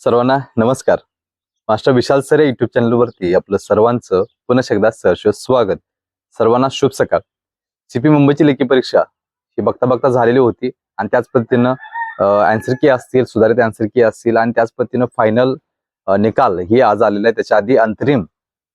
सर्वांना नमस्कार. मास्टर विशाल sir YouTube चॅनलवरती आपलं सर्वांचं पुन्हा एकदा सहर्ष स्वागत. सर्वांना शुभ सकाळ. सीपी मुंबईची लेखी परीक्षा ही बघता बघता झालेली होती आणि त्याच पद्धतीनं अँसर की असतील सुधारित अँसर की असतील आणि त्याच पद्धतीनं फायनल निकाल ही आज आलेला आहे त्याच्या आधी अंतरिम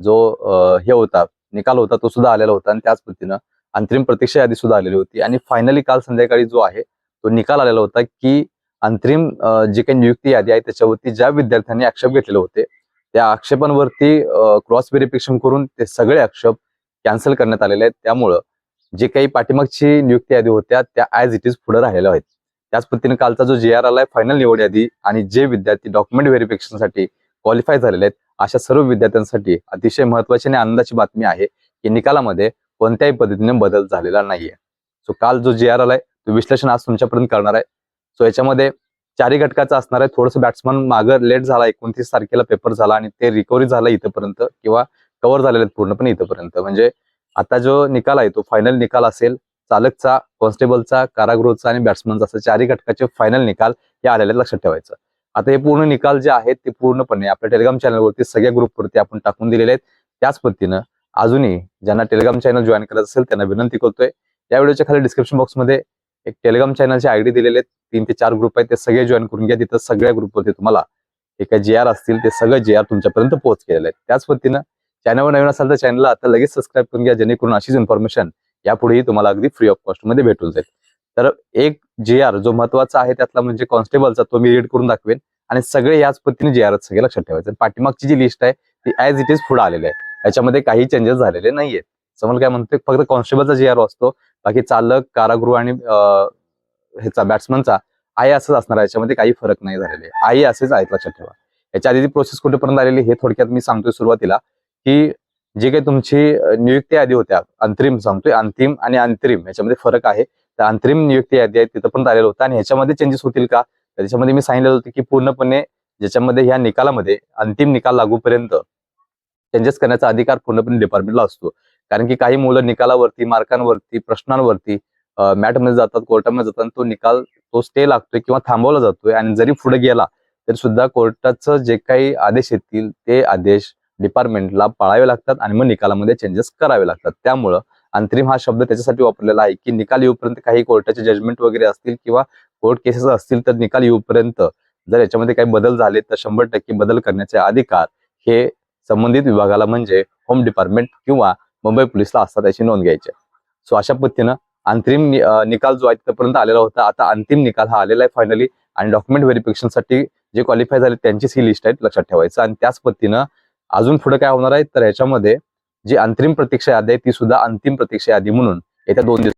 जो हे होता निकाल होता तो सुद्धा आलेला होता आणि त्याच पद्धतीनं अंतरिम प्रतीक्षा यादी सुद्धा आलेली होती. आणि फायनली काल संध्याकाळी जो आहे तो निकाल आलेला होता की अंतरिम जी काही नियुक्ती यादी आहे त्याच्यावरती ज्या विद्यार्थ्यांनी आक्षेप घेतलेले होते त्या आक्षेपांवरती क्रॉस व्हेरिफिकेशन करून ते सगळे आक्षेप कॅन्सल करण्यात आलेले आहेत. त्यामुळं जे काही पाठीमागची नियुक्ती यादी होत्या त्या ॲज इट इज पुढे राहिलेल्या आहेत. त्याच पद्धतीने कालचा जो जे आर आहे फायनल निवड यादी आणि जे विद्यार्थी डॉक्युमेंट व्हेरिफिकेशनसाठी क्वालिफाय झालेले आहेत अशा सर्व विद्यार्थ्यांसाठी अतिशय महत्वाची आणि आनंदाची बातमी आहे की निकालामध्ये कोणत्याही पद्धतीने बदल झालेला नाहीये. सो काल जो जे आर आलाय तो विश्लेषण आज तुमच्यापर्यंत करणार आहे. सो याच्यामध्ये चारही घटकाचा असणार आहे. थोडंसं बॅट्समन मागं लेट झाला एकोणतीस तारखेला पेपर झाला आणि ते रिकव्हरी झाला इथंपर्यंत किंवा कव्हर झालेले आहेत पूर्णपणे इथंपर्यंत. म्हणजे आता जो निकाल आहे तो फायनल निकाल असेल चालकचा कॉन्स्टेबलचा कारागृहचा आणि बॅट्समनचा असं चारही घटकाचे फायनल निकाल हे आलेले लक्षात ठेवायचं. आता हे पूर्ण निकाल जे आहेत ते पूर्णपणे आपल्या टेलिग्राम चॅनलवरती सगळ्या ग्रुपवरती आपण टाकून दिलेले आहेत. त्याच पद्धतीनं अजूनही ज्यांना टेलिग्राम चॅनल जॉईन करायचं असेल त्यांना विनंती करतोय. या व्हिडिओच्या खाली डिस्क्रिप्शन बॉक्समध्ये एक टेलिग्राम चॅनलचे आयडी दिलेले आहेत. तीन ते चार ग्रुप आहेत. ते सगळे जॉईन करून घ्या. तिथं सगळ्या ग्रुपवरती तुम्हाला हे काय जे आर असतील ते सगळं जे आर तुमच्यापर्यंत पोहोच केलेलं आहे. त्याच पद्धतीनं चॅनलवर नवीन असाल तर चॅनलला आता लगेच सबस्क्राईब करून घ्या. जेणेकरून अशीच इन्फॉर्मेशन यापुढेही तुम्हाला अगदी फ्री ऑफ कॉस्टमध्ये भेटून जाईल. तर एक जे आर जो महत्त्वाचा आहे त्यातला म्हणजे कॉन्स्टेबलचा तो मी रीड करून दाखवेन. आणि सगळे याच पद्धतीने जे आर सगळे लक्षात ठेवायचे. पाठीमागची जी लिस्ट आहे ती ॲज इट इज पुढे आलेली आहे. याच्यामध्ये काही चेंजेस झालेले नाहीये समोर काय म्हणतोय? फक्त कॉन्स्टेबलचा जे आर असतो. बाकी चालक कारागृह आणि ह्याचा बॅट्समनचा आई असंच असणार याच्यामध्ये काही फरक नाही झालेले आई असेच आहेत लक्षात ठेवा. याच्या आधी प्रोसेस कुठेपर्यंत आलेली हे थोडक्यात मी सांगतोय सुरुवातीला की जी काही तुमची नियुक्ती यादी होत्या अंतरिम सांगतोय अंतिम आणि अंतरिम याच्यामध्ये फरक आहे. तर अंतरिम नियुक्ती यादी आहे तिथं पण आलेलं होतं. आणि ह्याच्यामध्ये चेंजेस होतील का? त्याच्यामध्ये मी सांगितलेलं होतं की पूर्णपणे ज्याच्यामध्ये ह्या निकालामध्ये अंतिम निकाल लागूपर्यंत चेंजेस करण्याचा अधिकार पूर्णपणे डिपार्टमेंटला असतो. कारण की काही मुलं निकालावरती मार्कांवरती प्रश्नांवरती मॅटमध्ये जातात कोर्टामध्ये जातात तो निकाल तो स्टे लागतोय किंवा थांबवला जातोय आणि जरी पुढे गेला तरी सुद्धा कोर्टाचं जे काही आदेश येतील ते आदेश डिपार्टमेंटला पाळावे लागतात आणि मग निकालामध्ये चेंजेस करावे लागतात. त्यामुळं अंतरिम हा शब्द त्याच्यासाठी वापरलेला आहे की निकाल येऊपर्यंत काही कोर्टाचे जजमेंट वगैरे असतील किंवा कोर्ट केसेस असतील तर निकाल येऊपर्यंत जर याच्यामध्ये काही बदल झाले तर शंभर टक्के बदल करण्याचे अधिकार हे संबंधित विभागाला म्हणजे होम डिपार्टमेंट किंवा मुंबई पोलिसला असतात याची नोंद घ्यायची सो अशा पद्धतीनं अंतिम निकाल जो आहे तिथपर्यंत आलेला होता आता अंतिम निकाल हा आलेला आहे फायनली आणि डॉक्युमेंट व्हेरिफिकेशनसाठी जे क्वालिफाय झाले त्यांचीच ही लिस्ट आहे लक्षात ठेवायचं. आणि त्याच पद्धतीनं अजून पुढे काय होणार आहे तर ह्याच्यामध्ये जी अंतरिम प्रतीक्षा यादी आहे ती सुद्धा अंतिम प्रतीक्षा यादी म्हणून येत्या दोन दिवस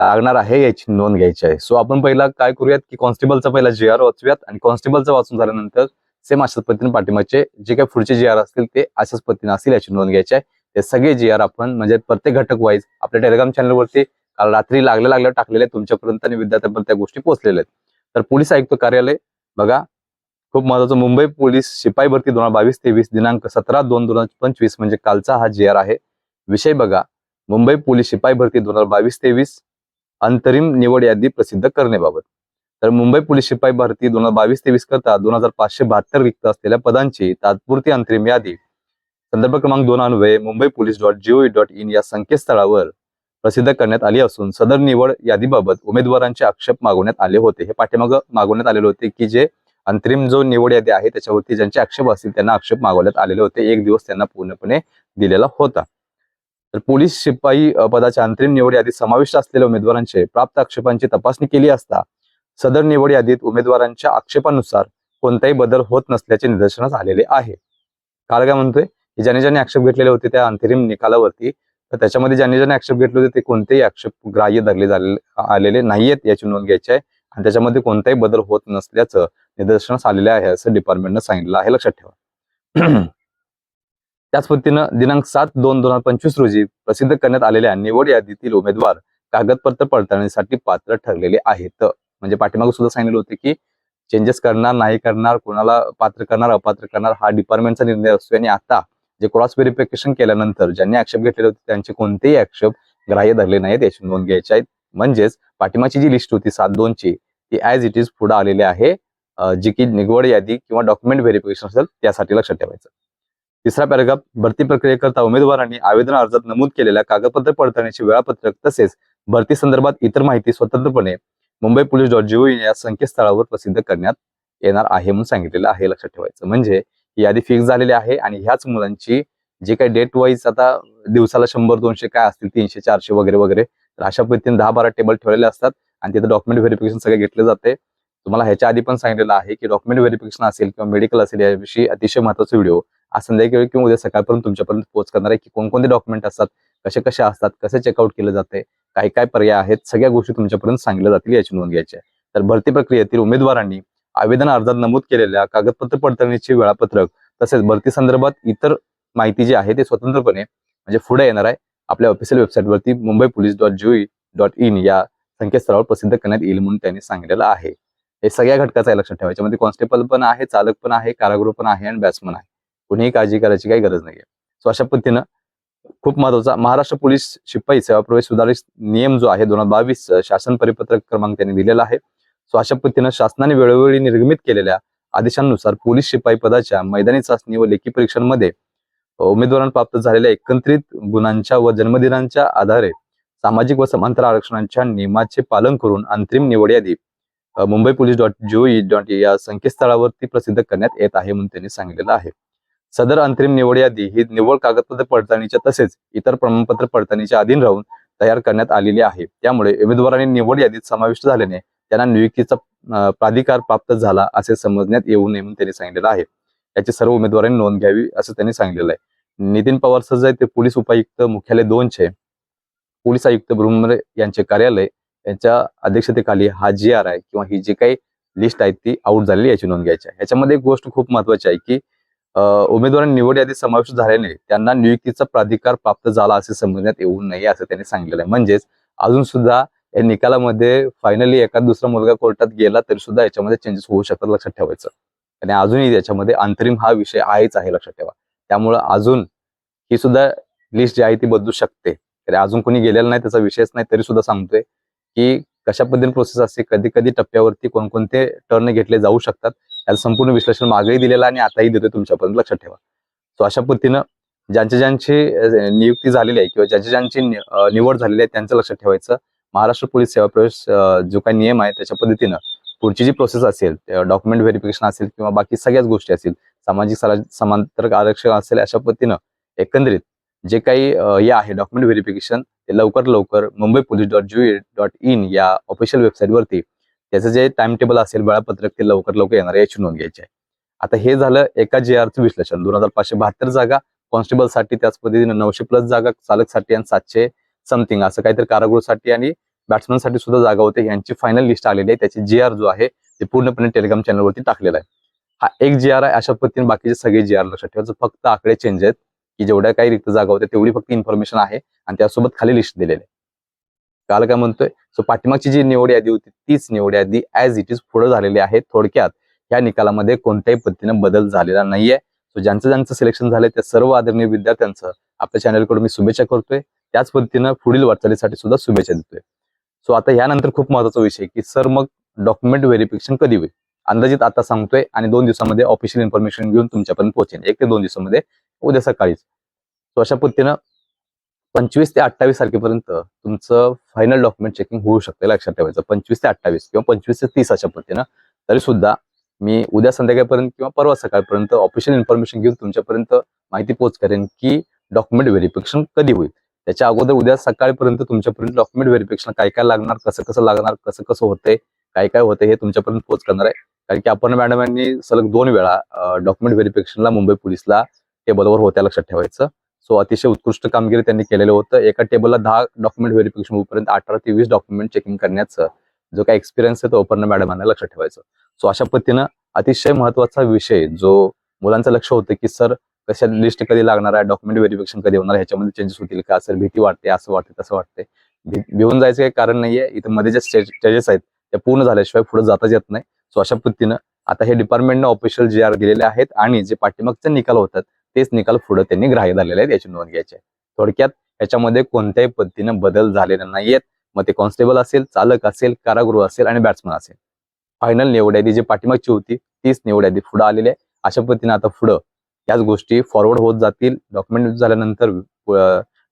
लागणार आहे याची नोंद घ्यायची आहे. सो आपण पहिला काय करूयात की कॉन्स्टेबलचा पहिला जे आर वाचूयात आणि कॉन्स्टेबलचा वाचून झाल्यानंतर सेम अशाच पद्धतीने पाठिंबाचे जे काही पुढचे जी आर असतील ते अशाच पद्धतीने असतील याची नोंद घ्यायची आहे. हे सगळे जी आर आपण म्हणजे प्रत्येक घटक वाईज आपल्या टेलिग्राम चॅनलवरती काल रात्री लागल्या लागल्या टाकलेले आहेत तुमच्यापर्यंत आणि विद्यार्थ्यांपर्यंत त्या गोष्टी पोहोचलेल्या आहेत. तर पोलीस आयुक्त कार्यालय बघा खूप महत्वाचं मुंबई पोलीस शिपाई भरती दोन हजार बावीस तेवीस दिनांक सतरा दोन दोन हजार पंचवीस म्हणजे कालचा हा जी आर आहे. विषय बघा मुंबई पोलीस शिपाई भरती दोन हजार बावीस तेवीस अंतरिम निवड यादी प्रसिद्ध करण्याबाबत. तर मुंबई पोलीस शिपाई भरती दोन हजार बावीस तेवीस करता दोन हजार पाचशे बहात्तर रिक्त असलेल्या पदांची तात्पुरती अंतरिम यादी संदर्भ क्रमांक दोन अन्वये Mumbai police dot G O V dot in या संकेतस्थळावर प्रसिद्ध करण्यात आली असून सदर निवड यादीबाबत उमेदवारांचे आक्षेप मागवण्यात आले होते. हे पाठीमाग मागवण्यात आलेले होते की जे अंतरिम जो निवड यादी आहे त्याच्यावरती ज्यांचे आक्षेप असतील त्यांना आक्षेप मागवण्यात आलेले होते. एक दिवस त्यांना पूर्णपणे दिलेला होता. तर पोलीस शिपाई पदाच्या अंतरिम निवड यादीत समाविष्ट असलेल्या उमेदवारांचे प्राप्त आक्षेपांची तपासणी केली असता सदर निवड यादीत उमेदवारांच्या आक्षेपानुसार कोणताही बदल होत नसल्याचे निदर्शनास आलेले आहे. काल काय म्हणतोय? ज्यांनी ज्यांनी आक्षेप घेतलेले होते त्या अंतरिम निकालावरती तर त्याच्यामध्ये ज्यांनी ज्यांनी आक्षेप घेतले होते ते कोणतेही आक्षेप ग्राह्य धरले आलेले नाहीयेत याची नोंद घ्यायची आहे. आणि त्याच्यामध्ये कोणताही बदल होत नसल्याचं निदर्शनास आलेलं आहे असं डिपार्टमेंटनं सांगितलं आहे. लक्षात ठेवा. त्याच पद्धतीनं दिनांक सात दोन दोन हजार पंचवीस रोजी प्रसिद्ध करण्यात आलेल्या निवड यादीतील उमेदवार कागदपत्र पडताळणीसाठी पात्र ठरलेले आहेत. म्हणजे पाठीमागे सुद्धा सांगितलं होते की चेंजेस करणार नाही करणार कोणाला पात्र करणार अपात्र करणार हा डिपार्टमेंटचा निर्णय असतो. आणि आता जे क्रॉस व्हेरिफिकेशन केल्यानंतर ज्यांनी आक्षेप घेतलेले होते त्यांचे कोणतेही आक्षेप ग्राह्य धरले नाहीत याची नोंद घ्यायची आहेत म्हणजेच पाठिंबाची जी लिस्ट होती सात दोनची ती ऍज इट इज पुढे आलेली आहे. जी की निवड यादी किंवा डॉक्युमेंट व्हेरिफिकेशन असेल त्यासाठी लक्षात ठेवायचं. तिसरा पॅराग्राफ भरती प्रक्रियेकरता उमेदवारांनी आवेदन अर्जात नमूद केलेल्या कागदपत्र पडताळणीचे वेळापत्रक तसेच भरती संदर्भात इतर माहिती स्वतंत्रपणे मुंबई पोलीस डॉट जीओ या संकेतस्थळावर प्रसिद्ध करण्यात येणार आहे म्हणून सांगितलेलं आहे लक्षात ठेवायचं. म्हणजे यादी फिक्स झालेली आहे आणि ह्याच मुलांची जे काही डेट वाईज आता दिवसाला शंभर दोनशे काय असतील तीनशे चारशे वगैरे वगैरे तर अशा पद्धतीने दहा बारा टेबल ठेवलेले असतात आणि तिथे डॉक्युमेंट व्हेरिफिकेशन सगळे घेतले जाते. तुम्हाला ह्याच्या आधी पण सांगितलेलं आहे की डॉक्युमेंट व्हेरिफिकेशन असेल किंवा मेडिकल असेल याविषयी अतिशय महत्त्वाचा व्हिडिओ आज संध्याकाळी किंवा उद्या सकाळपर्यंत तुमच्यापर्यंत पोहोच करणार आहे की कोणकोणते डॉक्युमेंट असतात कसे कसे असतात कसे चेकआउट केले जाते काय काय पर्याय आहेत सगळ्या गोष्टी तुमच्यापर्यंत सांगितल्या जातील याची नोंद घ्यायची आहे. तर भरती प्रक्रियेतील उमेदवारांनी आवेदन अर्जात नमूद केलेल्या कागदपत्र पडताळणीचे वेळापत्रक तसेच भरती संदर्भात इतर माहिती जी आहे ते स्वतंत्रपणे म्हणजे पुढे येणार आहे. आपल्या official वेबसाईटवरती Mumbai police dot G O V dot in या संकेतस्थळावर प्रसिद्ध करण्यात येईल म्हणून त्यांनी सांगितलेलं आहे. हे सगळ्या घटकाचं आहे लक्षात ठेवायचं. म्हणजे कॉन्स्टेबल पण आहे चालक पण आहे कारागृह पण आहे आणि बॅट्समन आहे. कुणीही काळजी करायची काही गरज नाहीये. सो अशा पद्धतीनं खूप महत्त्वाचा महाराष्ट्र पोलीस शिपाई सेवा प्रवेश सुधारित नियम जो आहे दोन हजार बावीस शासन परिपत्रक क्रमांक त्यांनी दिलेला आहे. सो अशा पद्धतीनं शासनाने वेळोवेळी निर्गमित केलेल्या आदेशांनुसार पोलीस शिपाई पदाच्या मैदानी चाचणी व लेखी परीक्षांमध्ये उमेदवारांना प्राप्त झालेल्या एकत्रित गुणांच्या व जन्मदिनांच्या आधारे सामाजिक व समांतर आरक्षणांच्या नियमाचे पालन करून अंतरिम निवड यादी Mumbai police dot G O V dot या संकेतस्थळावरती प्रसिद्ध करण्यात येत आहे म्हणून त्यांनी सांगितलेलं आहे. सदर अंतरिम निवड यादी ही निवड कागदपत्र पडताळणीच्या तसेच इतर प्रमाणपत्र पडताळणीच्या अधीन राहून तयार करण्यात आलेली आहे. त्यामुळे उमेदवारांनी निवड यादीत समाविष्ट झाल्याने त्यांना नियुक्तीचा प्राधिकार प्राप्त झाला असे समजण्यात येऊ नये म्हणून त्यांनी सांगितलेलं आहे. याची सर्व उमेदवारांनी नोंद घ्यावी असं त्यांनी सांगितलेलं आहे. नितीन पवार सर जे ते पोलीस उपायुक्त मुख्यालय दोनचे पोलीस आयुक्त ब्रह्मरे यांचे कार्यालय यांच्या अध्यक्षतेखाली हा जी आर आहे किंवा ही जी काही लिस्ट आहे ती आउट झालेली याची नोंद घ्यायची आहे. याच्यामध्ये एक गोष्ट खूप महत्वाची आहे की उमेदवारांनी निवड यादी समाविष्ट झाल्याने त्यांना नियुक्तीचा प्राधिकार प्राप्त झाला असे समजण्यात येऊ नये असं त्यांनी सांगितलेलं आहे. म्हणजेच अजून सुद्धा या निकालामध्ये फायनली एखाद दुसरा मुलगा कोर्टात गेला तरी सुद्धा याच्यामध्ये चेंजेस होऊ शकतात लक्षात ठेवायचं. आणि अजूनही याच्यामध्ये अंतरिम हा विषय आहेच आहे लक्षात ठेवा. त्यामुळं अजून ही सुद्धा लिस्ट जी आहे ती बदलू शकते. तरी अजून कोणी गेलेला नाही त्याचा विषयच नाही तरी सुद्धा सांगतोय की कशा पद्धतीने प्रोसेस असते कधी कधी टप्प्यावरती कोणकोणते टर्न घेतले जाऊ शकतात याचं संपूर्ण विश्लेषण मागेही दिलेलं आहे आणि आताही देतोय तुमच्यापर्यंत लक्षात ठेवा. सो अशा पद्धतीनं ज्यांच्या ज्यांची नियुक्ती झालेली आहे किंवा ज्यांच्या ज्यांची निवड झालेली आहे त्यांचं लक्षात ठेवायचं. महाराष्ट्र पोलीस सेवा प्रवेश जो काही नियम आहे त्याच्या पद्धतीनं पुढची जी प्रोसेस असेल डॉक्युमेंट व्हेरिफिकेशन असेल किंवा बाकी सगळ्याच गोष्टी असतील सामाजिक समांतर आरक्षण असेल अशा पद्धतीनं एकंदरीत जे काही हे आहे डॉक्युमेंट व्हेरिफिकेशन ते लवकर लवकर Mumbai police dot G dot in या ऑफिशियल वेबसाईटवरती त्याचं जे टाइम टेबल असेल वेळापत्रक ते लवकर लवकर येणार याची नोंद घ्यायची आहे. आता हे झालं एका जे आरचं विश्लेषण दोन हजार पाचशे बहात्तर जागा कॉन्स्टेबलसाठी त्याच पद्धतीनं नऊशे प्लस जागा चालकसाठी आणि सातशे समथिंग असं काहीतरी कारागृहसाठी आणि बॅट्समनसाठी सुद्धा जागा होते. यांची फायनल लिस्ट आलेली आहे. त्याची जी आर जो आहे ते पूर्णपणे टेलिग्राम चॅनलवरती टाकलेला आहे. हा एक जी आर आहे. अशा पद्धतीने बाकीचे सगळे जी आर लक्षात ठेवायचं फक्त आकडे चेंज आहेत की जेवढ्या काही रिक्त जागा होत्या तेवढी फक्त इन्फॉर्मेशन आहे आणि त्यासोबत खाली लिस्ट दिलेली आहे. काल काय म्हणतोय? सो पाठीमागची जी निवड यादी होती तीच निवड यादी ॲज इट इज पुढे झालेली आहे. थोडक्यात या निकालामध्ये कोणत्याही पद्धतीने बदल झालेला नाहीये. सो ज्यांचं ज्यांचं सिलेक्शन झालंय त्या सर्व आदरणीय विद्यार्थ्यांचं आपल्या चॅनलकडून मी शुभेच्छा करतोय. त्याच पद्धतीनं पुढील वाटचालीसाठी सुद्धा शुभेच्छा देतोय. सो आता यानंतर खूप महत्त्वाचा विषय की सर मग डॉक्युमेंट व्हेरिफिकेशन कधी होईल? अंदाजित आता सांगतोय आणि दोन दिवसामध्ये ऑफिशियल इन्फॉर्मेशन घेऊन तुमच्यापर्यंत पोहोचेल एक ते दोन दिवसामध्ये उद्या सकाळीच. सो अशा पद्धतीनं पंचवीस ते अठ्ठावीस तारखेपर्यंत तुमचं फायनल डॉक्युमेंट चेकिंग होऊ शकते लक्षात ठेवायचं. पंचवीस ते अठ्ठावीस किंवा पंचवीस ते तीस अशा पद्धतीनं. तरी सुद्धा मी उद्या संध्याकाळपर्यंत किंवा परवा सकाळपर्यंत ऑफिशियल इन्फॉर्मेशन घेऊन तुमच्यापर्यंत माहिती पोच करेन की डॉक्युमेंट व्हेरिफिकेशन कधी होईल. त्याच्या अगोदर उद्या सकाळपर्यंत तुमच्यापर्यंत डॉक्युमेंट व्हेरिफिकेशन काय काय लागणार कसं कसं लागणार कसं कसं होतंय काय काय होतंय हे तुमच्यापर्यंत पोच करणार आहे. कारण की आपण मॅडम यांनी सलग दोन वेळा डॉक्युमेंट व्हेरिफिकेशनला मुंबई पोलिसला टेबलवर होत्या लक्षात ठेवायचं. सो अतिशय उत्कृष्ट कामगिरी त्यांनी केलेलं होतं. एका टेबलला दहा डॉक्युमेंट व्हेरिफिकेशन होईपर्यंत अठरा ते वीस डॉक्युमेंट चेकिंग करण्याचं जो काही एक्सपिरियन्स आहे तो अपर्णा मॅडमांना लक्षात ठेवायचं. सो अशा पद्धतीनं अतिशय महत्त्वाचा विषय जो मुलांचं लक्ष होतं की सर कशा लिस्ट कधी लागणार आहे डॉक्युमेंट व्हेरिफिकेशन कधी होणार ह्याच्यामध्ये चेंजेस होतील का? सर भीती वाटते असं वाटते तसं वाटते. भिवून जायचं काही कारण नाहीये. इथं मध्ये जे स्टेजेस आहेत ते पूर्ण झाल्याशिवाय पुढे जाताच येत नाही. सो अशा पद्धतीनं आता हे डिपार्टमेंटनं ऑफिशियल जे आर दिलेले आहेत आणि जे पाठीमागचे निकाल होतात तेच निकाल पुढे त्यांनी ग्राह्य झालेले आहेत याची नोंद घ्यायची आहे. थोडक्यात याच्यामध्ये कोणत्याही पद्धतीनं बदल झालेले नाहीयेत. मग ते कॉन्स्टेबल असेल चालक असेल कारागृह असेल आणि बॅट्समन असेल. फायनल निवड यादी जी पाठीमागची होती तीच निवड यादी पुढे आलेली आहे. अशा पद्धतीने आता पुढं याच गोष्टी फॉरवर्ड होत जातील. डॉक्युमेंट झाल्यानंतर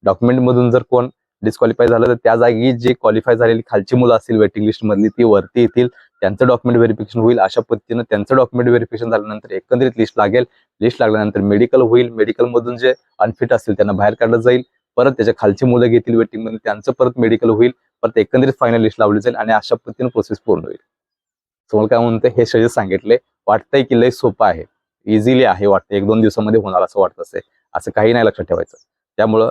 डॉक्युमेंट मधून जर कोण डिस्क्वालिफाय झालं तर त्या जागी जे क्वालिफाय झालेली खालची मुलं असतील वेटिंग लिस्ट मधली ती वरती येतील. त्यांचं डॉक्युमेंट व्हेरिफिकेशन होईल अशा पद्धतीनं. त्यांचं डॉक्युमेंट व्हेरिफिकेशन झाल्यानंतर एकंदरीत लिस्ट लागेल. लिस्ट लागल्यानंतर मेडिकल होईल. मेडिकल मधून जे अनफिट असतील त्यांना बाहेर काढलं जाईल. परत त्याच्या खालची मुलं घेतील वेटिंगमध्ये त्यांचं परत मेडिकल होईल. परत एकंदरीत फायनल लिस्ट लावली जाईल आणि अशा पद्धतीने प्रोसेस पूर्ण होईल. तुम्हाला काय म्हणतं हे सगळे सांगितले. वाटतंय की लय सोपं आहे. इझिली आहे वाटतं. एक दोन दिवसामध्ये होणार असं वाटत असेल. असं काही नाही लक्षात ठेवायचं. त्यामुळं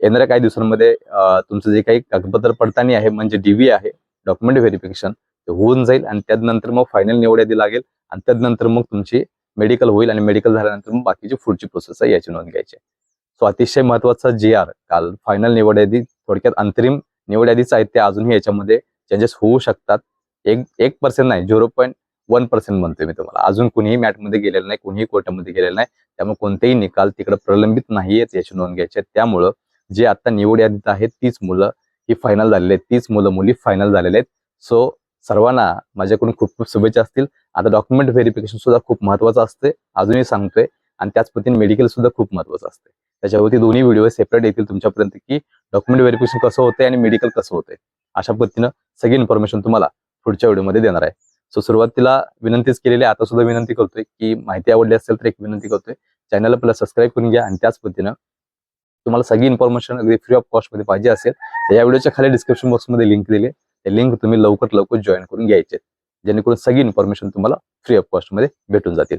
येणाऱ्या काही दिवसांमध्ये तुमचं जे काही कागदपत्र पडताळणी आहे म्हणजे डीव्ही आहे डॉक्युमेंट व्हेरिफिकेशन ते होऊन जाईल आणि त्यानंतर मग फायनल निवड यादी लागेल आणि त्यानंतर मग तुमची मेडिकल होईल आणि मेडिकल झाल्यानंतर मग बाकीची पुढची प्रोसेस आहे याची नोंद घ्यायची. सो अतिशय महत्त्वाचा जे आर काल फायनल निवड यादी थोडक्यात अंतरिम निवड यादीच आहेत ते अजूनही याच्यामध्ये चेंजेस होऊ शकतात. एक एक पर्सेंट नाही झिरो पॉईंट वन पर्सेंट म्हणतोय मी तुम्हाला. अजून कुणीही मॅटमध्ये गेलेलं नाही कुणीही कोर्टामध्ये गेलेलं नाही त्यामुळे कोणतेही निकाल तिकडे प्रलंबित नाहीयेत याची नोंद घ्यायची त्यामुळं जे आता निवड यादीत आहेत तीच मुलं ही फायनल झालेली आहेत. तीच मुलं मुली फायनल झालेले आहेत. सो सर्वांना माझ्याकडून खूप खूप शुभेच्छा असतील. आता डॉक्युमेंट व्हेरिफिकेशन सुद्धा खूप महत्वाचं असते अजूनही सांगतोय. आणि त्याच पद्धतीने मेडिकल सुद्धा खूप महत्वाचं असते त्याच्यावरती दोन्ही व्हिडिओ सेपरेट येतील तुमच्यापर्यंत की डॉक्युमेंट व्हेरिफिकेशन कसं होतंय आणि मेडिकल कसं होतंय. अशा पद्धतीनं सगळी इन्फॉर्मेशन तुम्हाला पुढच्या व्हिडिओमध्ये देणार आहे. सो सुरुवातीला विनंतीच केलेली आहे आता सुद्धा विनंती करतोय की माहिती आवडली असेल तर एक विनंती करतोय. चॅनलला पहिला सबस्क्राईब करून घ्या आणि त्याच पद्धतीनं तुम्हाला सगळी इन्फॉर्मेशन अगदी फ्री ऑफ कॉस्टमध्ये पाहिजे असेल तर या व्हिडिओच्या खाली डिस्क्रिप्शन बॉक्समध्ये लिंक दिली ते लिंक तुम्ही लवकर लवकर जॉईन करून घ्यायचे जेणेकरून सगळी इन्फॉर्मेशन तुम्हाला फ्री ऑफ कॉस्टमध्ये भेटून जातील.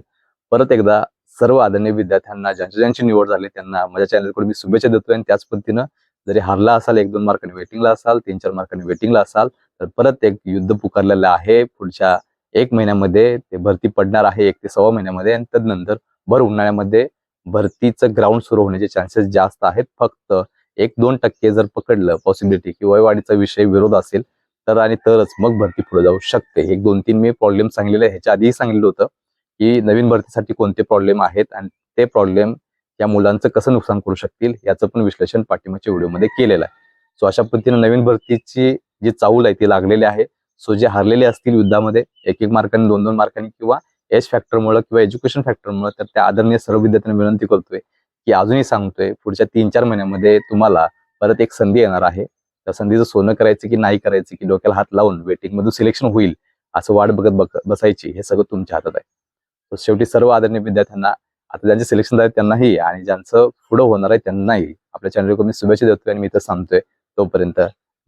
परत एकदा सर्व आदरणीय विद्यार्थ्यांना ज्यांची ज्यांची निवड झाली त्यांना माझ्या चॅनलकडून मी शुभेच्छा देतोय आणि त्याच पद्धतीनं जरी हारला असाल एक दोन मार्कांनी वेटिंगला असाल तीन चार मार्कांनी वेटिंगला असाल तर परत एक युद्ध पुकारलेलं आहे. पुढच्या एक महिन्यामध्ये ते भरती पडणार आहे. एक ते सव्वा महिन्यामध्ये आणि तदनंतर भर उन्हाळ्यामध्ये भरतीचं ग्राउंड सुरू होण्याचे चान्सेस जास्त आहेत. फक्त एक दोन टक्के जर पकडलं पॉसिबिलिटी की वयवाढीचा विषय विरोध असेल तर आणि तरच मग भरती पुढे जाऊ शकते. एक दोन तीन मी प्रॉब्लेम सांगलेले आहे. ह्याच्या आधीही सांगितलं होतं की नवीन भरतीसाठी कोणते प्रॉब्लेम आहेत आणि ते प्रॉब्लेम या मुलांचं कसं नुकसान करू शकतील याचं पण विश्लेषण पाठिंबाच्या व्हिडिओमध्ये केलेलं आहे. सो अशा पद्धतीने नवीन भरतीची जी चाऊल आहे ती लागलेली आहे. सो जे हरलेले असतील युद्धामध्ये एक एक मार्कांनी दोन दोन मार्कांनी किंवा एज फॅक्टरमुळे किंवा एज्युकेशन फॅक्टरमुळे तर त्या आदरणीय सर्व विद्यार्थ्यांना विनंती करतोय की अजूनही सांगतोय पुढच्या तीन चार महिन्यामध्ये तुम्हाला परत एक संधी येणार आहे. त्या संधीचं सोनं करायचं की नाही करायचं की डोक्याला हात लावून वेटिंग मधून सिलेक्शन होईल असं वाट बघत बसायची हे सगळं तुमच्या हातात आहे. शेवटी सर्व आदरणीय विद्यार्थ्यांना आता ज्यांचे सिलेक्शन झाले त्यांनाही आणि ज्यांचं पुढं होणार आहे त्यांनाही आपल्या चॅनलवर मी शुभेच्छा देतोय आणि मी इथं सांगतोय तोपर्यंत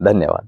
धन्यवाद.